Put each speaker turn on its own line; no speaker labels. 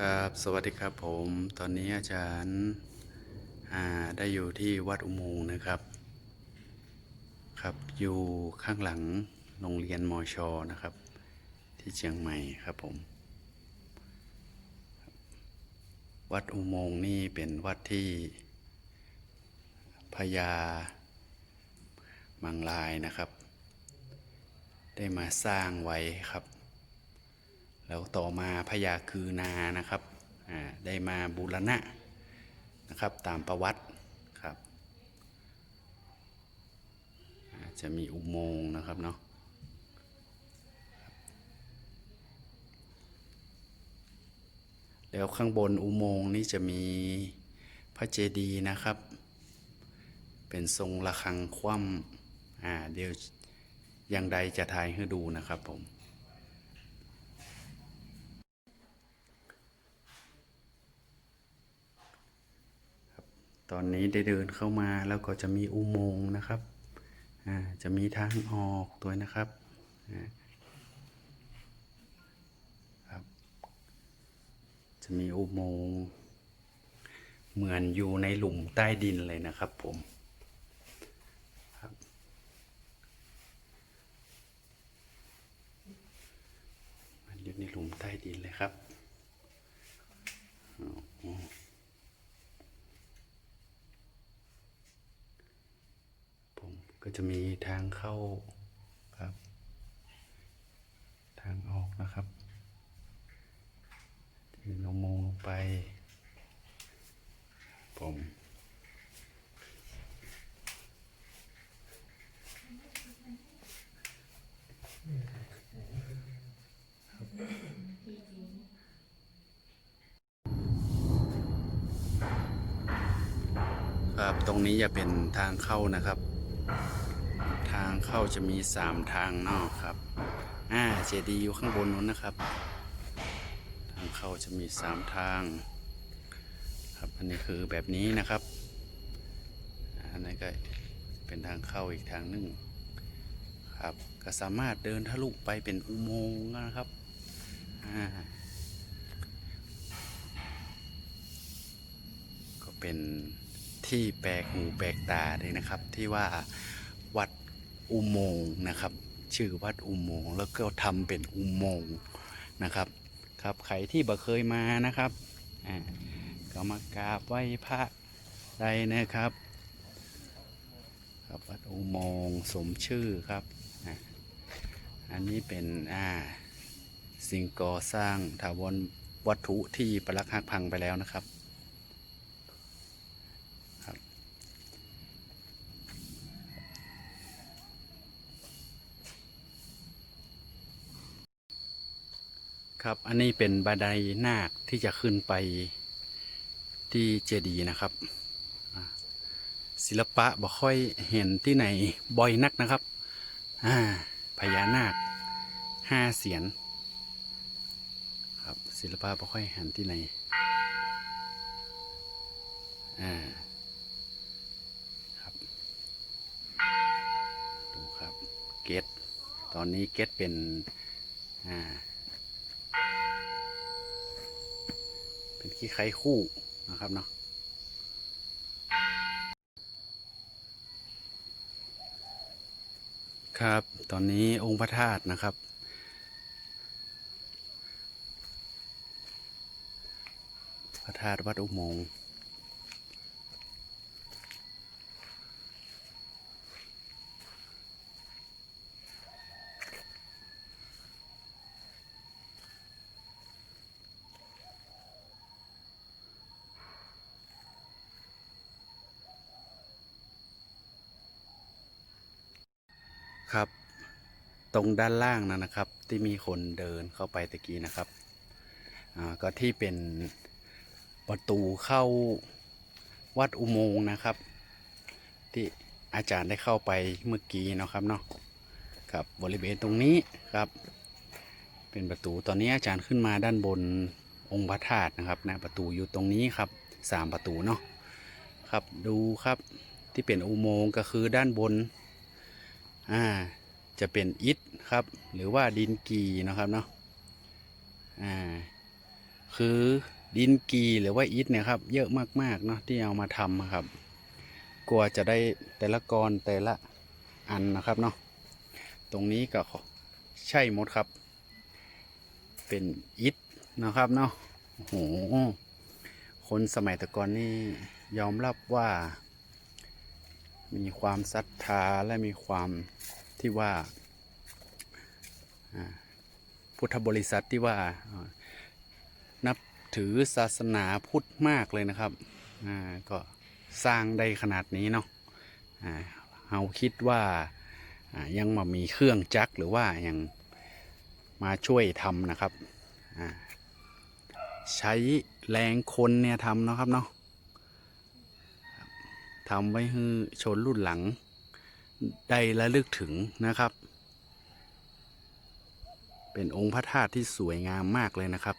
ครับสวัสดีครับผมตอนนี้อาจารย์ได้อยู่ที่วัดอุโมงค์นะครับ ครับอยู่ข้างหลังโรงเรียนมอชอนะครับ ที่เชียงใหม่ครับผม วัดอุโมงค์นี่เป็นวัดที่พญามังลายนะครับ ได้มาสร้างไว้ครับ แล้วต่อมาพญาคือนานะครับได้มาบูรณะนะครับตามประวัติครับจะมีอุโมงค์นะครับเนาะแล้วข้างบนอุโมงค์นี้จะมีพระเจดีย์นะครับ เป็นทรงระฆังคว่ำอ่าเดี๋ยวอย่างใดจะถ่ายให้ดูนะครับผม ตอนนี้ได้เดินเข้ามาแล้วก็จะมีอุโมงค์นะครับ จะมีทางออกตัวนะครับครับ จะมีอุโมงค์เหมือนอยู่ในหลุมใต้ดินเลยนะครับผมมันอยู่ในหลุมใต้ดินเลยครับอ๋อ ผมก็ จะมีทางเข้าครับ ทางออกนะครับที่เรามองลงไป ผมครับ ตรงนี้จะเป็นทางเข้านะครับ ทางเข้าจะมีสามทางนอกครับ อ่าเจดีย์อยู่ข้างบนนู้นนะครับ ทางเข้าจะมีสามทาง ครับ อันนี้คือแบบนี้นะครับ อันนี้ก็เป็นทางเข้าอีกทางหนึ่งครับ ก็สามารถเดินทะลุไปเป็นอุโมงค์นะครับ อ่า ก็เป็นที่แปลกหูแปลกตาเลยนะครับที่ว่าวัด อุโมงค์นะครับ ชื่อวัดอุโมงค์แล้วก็ทำเป็นอุโมงค์นะครับ ครับใครที่บ่เคยมานะครับอ่าก็มากราบไหว้พระได้นะครับ ครับวัดอุโมงค์สมชื่อครับอ่าอันนี้เป็นอ่าสิ่งก่อสร้างถาวรวัตถุที่ปรักหักพังไปแล้วนะครับ ครับ อันนี้เป็นบันไดนาคที่จะขึ้นไปที่เจดีย์นะครับ ศิลปะบ่ค่อยเห็นที่ไหนบ่อยนักนะครับอ่าพญานาคห้าเสียนครับศิลปะบ่ค่อยเห็นที่ไหนอ่าครับดูครับเกตตอนนี้เกตเป็นอ่า ขี้ไคคู่นะครับเนาะครับ ตอนนี้องค์พระธาตุนะครับ พระธาตุวัดอุโมงค์ ครับ ตรงด้านล่างนะนะครับ ที่มีคนเดินเข้าไปตะกี้นะครับอ่าก็ที่เป็นประตูเข้าวัดอุโมงค์นะครับ ที่อาจารย์ได้เข้าไปเมื่อกี้เนาะครับเนาะครับบริเวณตรงนี้ครับ เป็นประตูตอนนี้อาจารย์ขึ้นมาด้านบนองค์พระธาตุนะครับนะประตูอยู่ตรงนี้ครับสามประตูเนาะครับดูครับที่เป็นอุโมงค์ก็คือด้านบน อ่าจะเป็นอิฐครับหรือว่าดินกีนะครับเนาะอ่าคือดินกีหรือว่าอิฐเนี่ยครับเยอะมากๆเนาะที่เอามาทำครับ กลัวจะได้แต่ละกรแต่ละอันนะครับเนาะตรงนี้ก็ใช่หมดครับ เป็นอิฐนะครับเนาะโอ้โหคนสมัยตะกอนนี่ยอมรับว่า มีความศรัทธาและมีความที่ว่าพุทธบริษัทที่ว่านับถือศาสนาพุทธมากเลยนะครับก็สร้างได้ขนาดนี้เนาะเราคิดว่ายังมามีเครื่องจักรหรือว่ายังมาช่วยทำนะครับใช้แรงคนเนี่ยทำนะครับเนาะ ทำไว้ให้ชนรุ่นหลัง ได้ระลึกถึงนะครับ เป็นองค์พระธาตุที่สวยงามมากเลยนะครับ